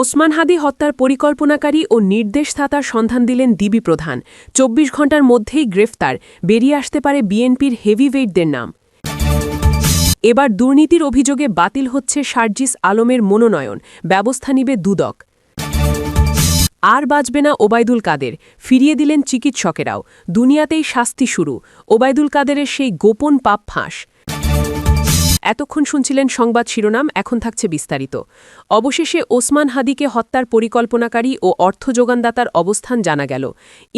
ওসমান হাদি হত্যার পরিকল্পনাকারী ও নির্দেশদাতার সন্ধান দিলেন দিবি প্রধান। চব্বিশ ঘণ্টার মধ্যেই গ্রেফতার। বেরিয়ে আসতে পারে বিএনপির হেভিওয়েটদের নাম। এবার দুর্নীতির অভিযোগে বাতিল হচ্ছে শারজিস আলমের মনোনয়ন। ব্যবস্থা নিবে দুদক। আর বাঁচবে না ওবায়দুল কাদের। ফিরিয়ে দিলেন চিকিৎসকেরাও। দুনিয়াতেই শাস্তি শুরু। ওবায়দুল কাদেরের সেই গোপন পাপ ফাঁস। এতক্ষণ শুনছিলেন সংবাদ শিরোনাম, এখন থাকছে বিস্তারিত। অবশেষে ওসমান হাদিকে হত্যার পরিকল্পনাকারী ও অর্থ যোগানদাতার অবস্থান জানা গেল।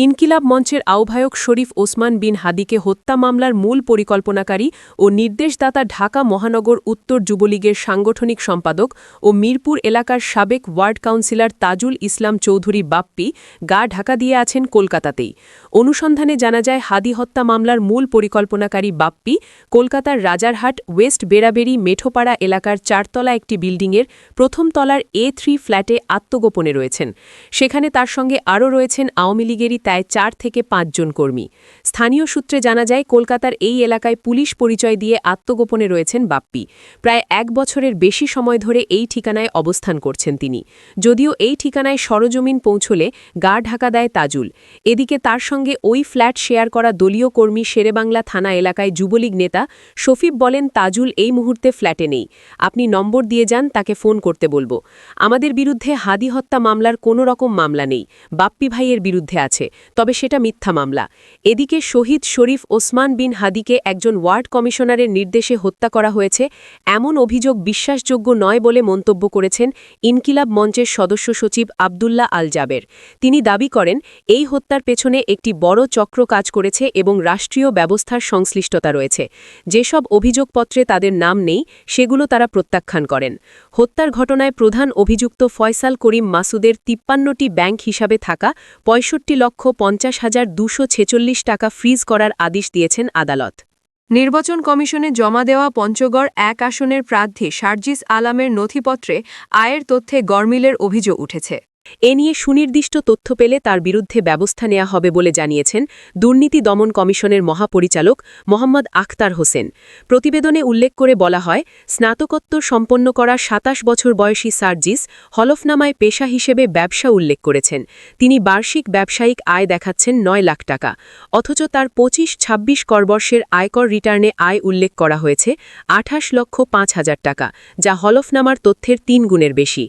ইনকিলাব মঞ্চের আহ্বায়ক শরীফ ওসমান বিন হাদিকে হত্যা মামলার মূল পরিকল্পনাকারী ও নির্দেশদাতা ঢাকা মহানগর উত্তর যুবলীগের সাংগঠনিক সম্পাদক ও মিরপুর এলাকার সাবেক ওয়ার্ড কাউন্সিলর তাজুল ইসলাম চৌধুরী বাপ্পি গা ঢাকা দিয়ে আছেন কলকাতাতেই। অনুসন্ধানে জানা যায়, হাদি হত্যা মামলার মূল পরিকল্পনাকারী বাপ্পি কলকাতার রাজারহাট, ওয়েস্ট বেড়াবেড়ি মেঠোপাড়া এলাকার চারতলা একটি বিল্ডিংয়ের প্রথম তলার এ থ্রি ফ্ল্যাটে আত্মগোপনে রয়েছেন। সেখানে তার সঙ্গে আরও রয়েছেন আওয়ামী লীগেরই তাই চার থেকে পাঁচজন কর্মী। স্থানীয় সূত্রে জানা যায়, কলকাতার এই এলাকায় পুলিশ পরিচয় দিয়ে আত্মগোপনে রয়েছেন বাপ্পি। প্রায় এক বছরের বেশি সময় ধরে এই ঠিকানায় অবস্থান করছেন তিনি। যদিও এই ঠিকানায় সরজমিন পৌঁছলে গা ঢাকা দেয় তাজুল। এদিকে তার সঙ্গে ওই ফ্ল্যাট শেয়ার করা দলীয় কর্মী শেরেবাংলা থানা এলাকায় যুবলীগ নেতা শফিব বলেন, তাজুল এই মুহূর্তে ফ্ল্যাটে নেই। আপনি নম্বর দিয়ে যান, তাকে ফোন করতে বলব। আমাদের বিরুদ্ধে হাদি হত্যা মামলার কোনো রকম মামলা নেই। বাপ্পি ভাইয়ের বিরুদ্ধে আছে, তবে সেটা মিথ্যা মামলা। এদিকে শহীদ শরীফ ওসমান বিন হাদিকে একজন ওয়ার্ড কমিশনারের নির্দেশে হত্যা করা হয়েছে, এমন অভিযোগ বিশ্বাসযোগ্য নয় বলে মন্তব্য করেছেন ইনকিলাব মঞ্চের সদস্য সচিব আবদুল্লাহ আল জাবের। তিনি দাবি করেন, এই হত্যার পেছনে একটি বড় চক্র কাজ করেছে এবং রাষ্ট্রীয় ব্যবস্থার সংশ্লিষ্টতা রয়েছে। যেসব অভিযোগপত্রে তাদের নাম নেই, সেগুলো তারা প্রত্যাখ্যান করেন। হত্যার ঘটনায় প্রধান অভিযুক্ত ফয়সাল করিম মাসুদের তিপ্পান্নটি ব্যাংক হিসাবে থাকা পঁয়ষট্টি লক্ষ পঞ্চাশ হাজার দুশো ছেচল্লিশ টাকা ফ্রিজ করার আদেশ দিয়েছেন আদালত। নির্বাচন কমিশনে জমা দেওয়া পঞ্চগড় এক আসনের প্রার্থী শারজিস আলামের নথিপত্রে আয়ের তথ্যে গরমিলের অভিযোগ উঠেছে। এ নিয়ে সুনির্দিষ্ট তথ্য পেলে তার বিরুদ্ধে ব্যবস্থা নেওয়া হবে বলে জানিয়েছেন দুর্নীতি দমন কমিশনের মহাপরিচালক মোহাম্মদ আখতার হোসেন। প্রতিবেদনে উল্লেখ করে বলা হয়, স্নাতকোত্তর সম্পন্ন করা সাতাশ বছর বয়সী সার্জিস হলফনামায় পেশা হিসেবে ব্যবসা উল্লেখ করেছেন। তিনি বার্ষিক ব্যবসায়িক আয় দেখাচ্ছেন নয় লাখ টাকা, অথচ তার পঁচিশ ছাব্বিশ করবর্ষের আয়কর রিটার্নে আয় উল্লেখ করা হয়েছে আঠাশ লক্ষ পাঁচ হাজার টাকা, যা হলফনামার তথ্যের তিন গুণের বেশি।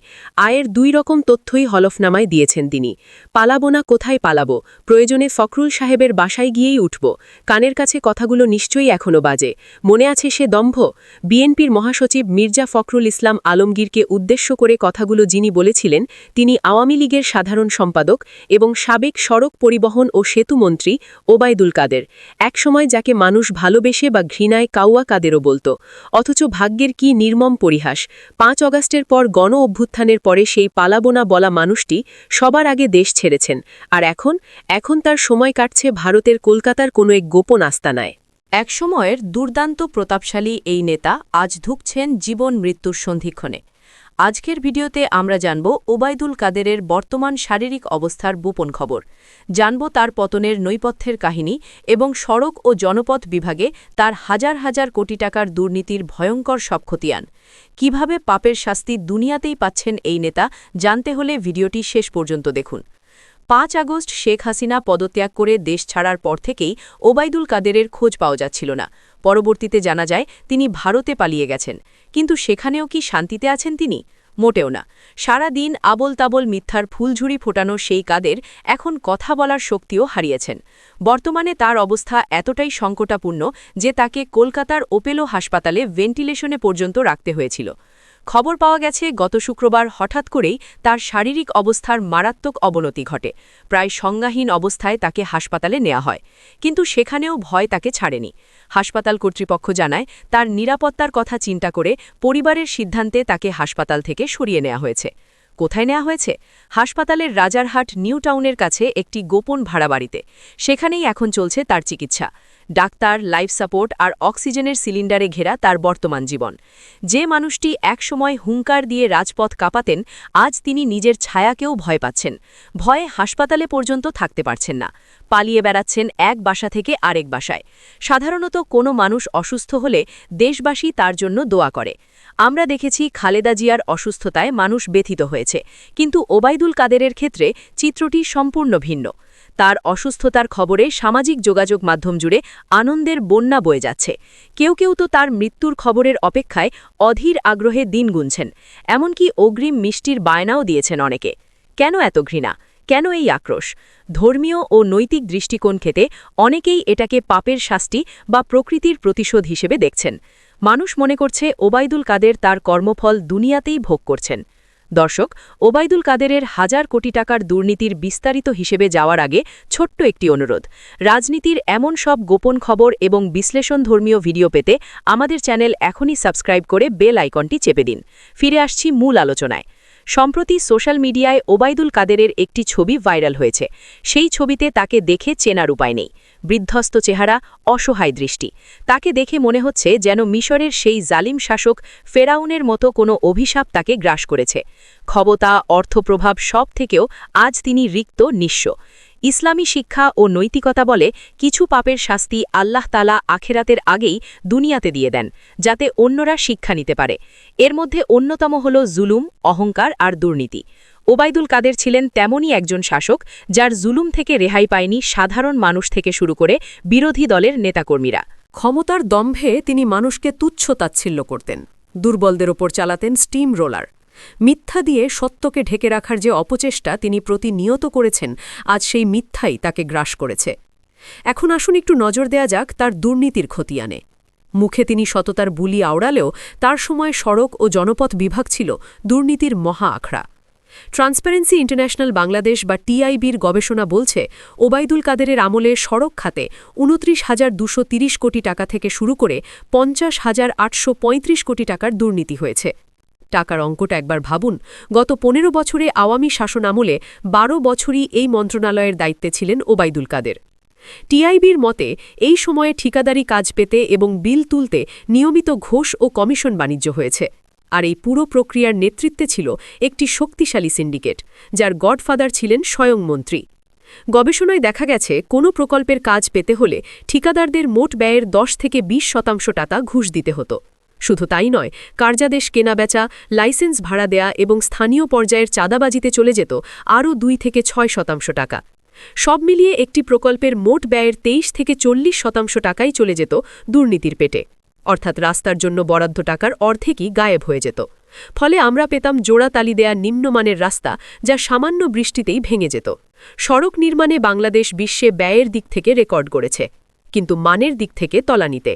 আয়ের দুই রকম তথ্যই হলফনামায় দিয়েছেন তিনি। পালাবো না, কোথায় পালাবো? প্রয়োজনে ফখরুল সাহেবের বাসায় গিয়েই উঠব। কানের কাছে কথাগুলো নিশ্চয়ই এখনও বাজে। মনে আছে সে দম্ভ? বিএনপির মহাসচিব মির্জা ফখরুল ইসলাম আলমগীরকে উদ্দেশ্য করে কথাগুলো যিনি বলেছিলেন, তিনি আওয়ামী লীগের সাধারণ সম্পাদক এবং সাবেক সড়ক পরিবহন ও সেতুমন্ত্রী ওবায়দুল কাদের। একসময় যাকে মানুষ ভালোবেসে বা ঘৃণায় কাউয়া কাদেরও বলত। অথচ ভাগ্যের কি নির্মম পরিহাস। পাঁচ অগাস্টের পর গণ অভ্যুত্থানের পরে সেই পালাবোনা বলা মানুষটি সবার আগে দেশ ছেড়েছেন, আর এখন এখন তার সময় কাটছে ভারতের কলকাতার কোনো এক গোপন আস্তানায়। একসময়ের দুর্দান্ত প্রতাপশালী এই নেতা আজ ধুকছেন জীবন মৃত্যুর সন্ধিক্ষণে। আজকের ভিডিওতে আমরা জানব ওবায়দুল কাদেরের বর্তমান শারীরিক অবস্থার বোপন খবর। জানব তার পতনের নৈপথ্যের কাহিনী এবং সড়ক ও জনপথ বিভাগে তার হাজার হাজার কোটি টাকার দুর্নীতির ভয়ঙ্কর সব খতিয়ান। কীভাবে পাপের শাস্তি দুনিয়াতেই পাচ্ছেন এই নেতা, জানতে হলে ভিডিওটি শেষ পর্যন্ত দেখুন। পাঁচ আগস্ট শেখ হাসিনা পদত্যাগ করে দেশ ছাড়ার পর থেকেই ওবায়দুল কাদেরের খোঁজ পাওয়া যাচ্ছিল না। পরবর্তীতে জানা যায়, তিনি ভারতে পালিয়ে গেছেন। কিন্তু সেখানেও কি শান্তিতে আছেন তিনি? মোটেও না। সারা দিন আবল তাবল মিথ্যার ফুলঝুরি ফোটানো সেই কাদের এখন কথা বলার শক্তিও হারিয়েছেন। বর্তমানে তার অবস্থা এতটাই সংকটাপূর্ণ যে তাকে কলকাতার ওপেলো হাসপাতালে ভেন্টিলেশনে পর্যন্ত রাখতে হয়েছিল। খবর পাওয়া গেছে, গত শুক্রবার হঠাৎ করেই তার শারীরিক অবস্থার মারাত্মক অবনতি ঘটে। প্রায় সংজ্ঞাহীন অবস্থায় তাকে হাসপাতালে নেওয়া হয়। কিন্তু সেখানেও ভয় তাকে ছাড়েনি। হাসপাতাল কর্তৃপক্ষ জানায়, তার নিরাপত্তার কথা চিন্তা করে পরিবারের সিদ্ধান্তে তাকে হাসপাতাল থেকে সরিয়ে নেওয়া হয়েছে। কোথায় নেওয়া হয়েছে? হাসপাতালের রাজারহাট, নিউ টাউনের কাছে একটি গোপন ভাড়া বাড়িতে। সেখানেই এখন চলছে তার চিকিৎসা। ডাক্তার, লাইফ সাপোর্ট আর অক্সিজেনের সিলিন্ডারে ঘেরা তার বর্তমান জীবন। যে মানুষটি একসময় হুঙ্কার দিয়ে রাজপথ কাঁপাতেন, আজ তিনি নিজের ছায়াকেও ভয় পাচ্ছেন। ভয়ে হাসপাতালে পর্যন্ত থাকতে পারছেন না। পালিয়ে বেড়াচ্ছেন এক বাসা থেকে আরেক বাসায়। সাধারণত কোনো মানুষ অসুস্থ হলে দেশবাসী তার জন্য দোয়া করে। আমরা দেখেছি খালেদা জিয়ার অসুস্থতায় মানুষ ব্যথিত হয়েছে। কিন্তু ওবায়দুল কাদেরের ক্ষেত্রে চিত্রটি সম্পূর্ণ ভিন্ন। তার অসুস্থতার খবরে সামাজিক যোগাযোগ মাধ্যম জুড়ে আনন্দের বন্যা বয়ে যাচ্ছে। কেউ কেউ তো তার মৃত্যুর খবরের অপেক্ষায় অধীর আগ্রহে দিন গুনছেন। এমনকি অগ্রিম মিষ্টির বায়নাও দিয়েছেন অনেকে। কেন এত ঘৃণা? কেন এই আক্রোশ? ধর্মীয় ও নৈতিক দৃষ্টিকোণ খেতে অনেকেই এটাকে পাপের শাস্তি বা প্রকৃতির প্রতিশোধ হিসেবে দেখছেন। মানুষ মনে করছে ওবায়দুল কাদের তার কর্মফল দুনিয়াতেই ভোগ করছেন। দর্শক, ওবায়দুল কাদেরের হাজার কোটি টাকার দুর্নীতির বিস্তারিত হিসেবে যাওয়ার আগে ছোট্ট একটি অনুরোধ। রাজনীতির এমন সব গোপন খবর এবং বিশ্লেষণ ধর্মীয় ভিডিও পেতে আমাদের চ্যানেল এখনই সাবস্ক্রাইব করে বেল আইকনটি চেপে দিন। ফিরে আসছি মূল আলোচনায়। সম্প্রতি সোশ্যাল মিডিয়ায় ওবায়দুল কাদেরের একটি ছবি ভাইরাল হয়েছে। সেই ছবিতে তাকে দেখে চেনার উপায় নেই। বৃদ্ধস্ত চেহারা, অসহায় দৃষ্টি। তাকে দেখে মনে হচ্ছে যেন মিশরের সেই জালিম শাসক ফেরাউনের মতো কোনো অভিশাপ তাকে গ্রাস করেছে। ক্ষমতা, অর্থপ্রভাব সব থেকেও আজ তিনি রিক্ত, নিঃস্ব। ইসলামী শিক্ষা ও নৈতিকতা বলে কিছু পাপের শাস্তি আল্লাহ তালা আখেরাতের আগেই দুনিয়াতে দিয়ে দেন, যাতে অন্যরা শিক্ষা নিতে পারে। এর মধ্যে অন্যতম হল জুলুম, অহংকার আর দুর্নীতি। ওবায়দুল কাদের ছিলেন তেমনই একজন শাসক, যার জুলুম থেকে রেহাই পায়নি সাধারণ মানুষ থেকে শুরু করে বিরোধী দলের নেতাকর্মীরা। ক্ষমতার দম্ভে তিনি মানুষকে তুচ্ছ তাচ্ছিল্য করতেন, দুর্বলদের ওপর চালাতেন স্টিম রোলার। মিথ্যা দিয়ে সত্যকে ঢেকে রাখার যে অপচেষ্টা তিনি প্রতিনিয়ত করেছেন, আজ সেই মিথ্যাই তাকে গ্রাস করেছে। এখন আসুন একটু নজর দেয়া যাক তার দুর্নীতির খতিয়ানে। মুখে তিনি সততার বুলি আওড়ালেও তার সময় সড়ক ও জনপথ বিভাগ ছিল দুর্নীতির মহা আখড়া। ট্রান্সপারেন্সি ইন্টারন্যাশনাল বাংলাদেশ বা টিআইবির গবেষণা বলছে, ওবায়দুল কাদেরের আমলে সড়ক খাতে উনত্রিশ হাজার দুশো কোটি টাকা থেকে শুরু করে পঞ্চাশ হাজার আটশো কোটি টাকার দুর্নীতি হয়েছে। টাকার অঙ্কটা একবার ভাবুন। গত পনেরো বছরে আওয়ামী শাসন আমলে বারো বছরই এই মন্ত্রণালয়ের দায়িত্বে ছিলেন ওবায়দুল কাদের। টিআইবির মতে, এই সময়ে ঠিকাদারি কাজ পেতে এবং বিল তুলতে নিয়মিত ঘোষ ও কমিশন বাণিজ্য হয়েছে। আর এই পুরো প্রক্রিয়ার নেতৃত্বে ছিল একটি শক্তিশালী সিন্ডিকেট, যার গডফাদার ছিলেন স্বয়ং মন্ত্রী। গবেষণায় দেখা গেছে, কোনো প্রকল্পের কাজ পেতে হলে ঠিকাদারদের মোট ব্যয়ের দশ থেকে ২০ শতাংশ টাকা ঘুষ দিতে হতো। শুধু তাই নয়, কার্যাদেশ কেনাবেচা, লাইসেন্স ভাড়া দেয়া এবং স্থানীয় পর্যায়ের চাঁদাবাজিতে চলে যেত আরও দুই থেকে ছয় শতাংশ টাকা। সব মিলিয়ে একটি প্রকল্পের মোট ব্যয়ের তেইশ থেকে চল্লিশ শতাংশ টাকাই চলে যেত দুর্নীতির পেটে। অর্থাৎ রাস্তার জন্য বরাদ্দ টাকার অর্ধেকই গায়েব হয়ে যেত। ফলে আমরা পেতাম জোড়াতালি দেয়া নিম্নমানের রাস্তা যা সামান্য বৃষ্টিতেই ভেঙে যেত। সড়ক নির্মাণে বাংলাদেশ বিশ্বে ব্যয়ের দিক থেকে রেকর্ড করেছে, কিন্তু মানের দিক থেকে তলানিতে।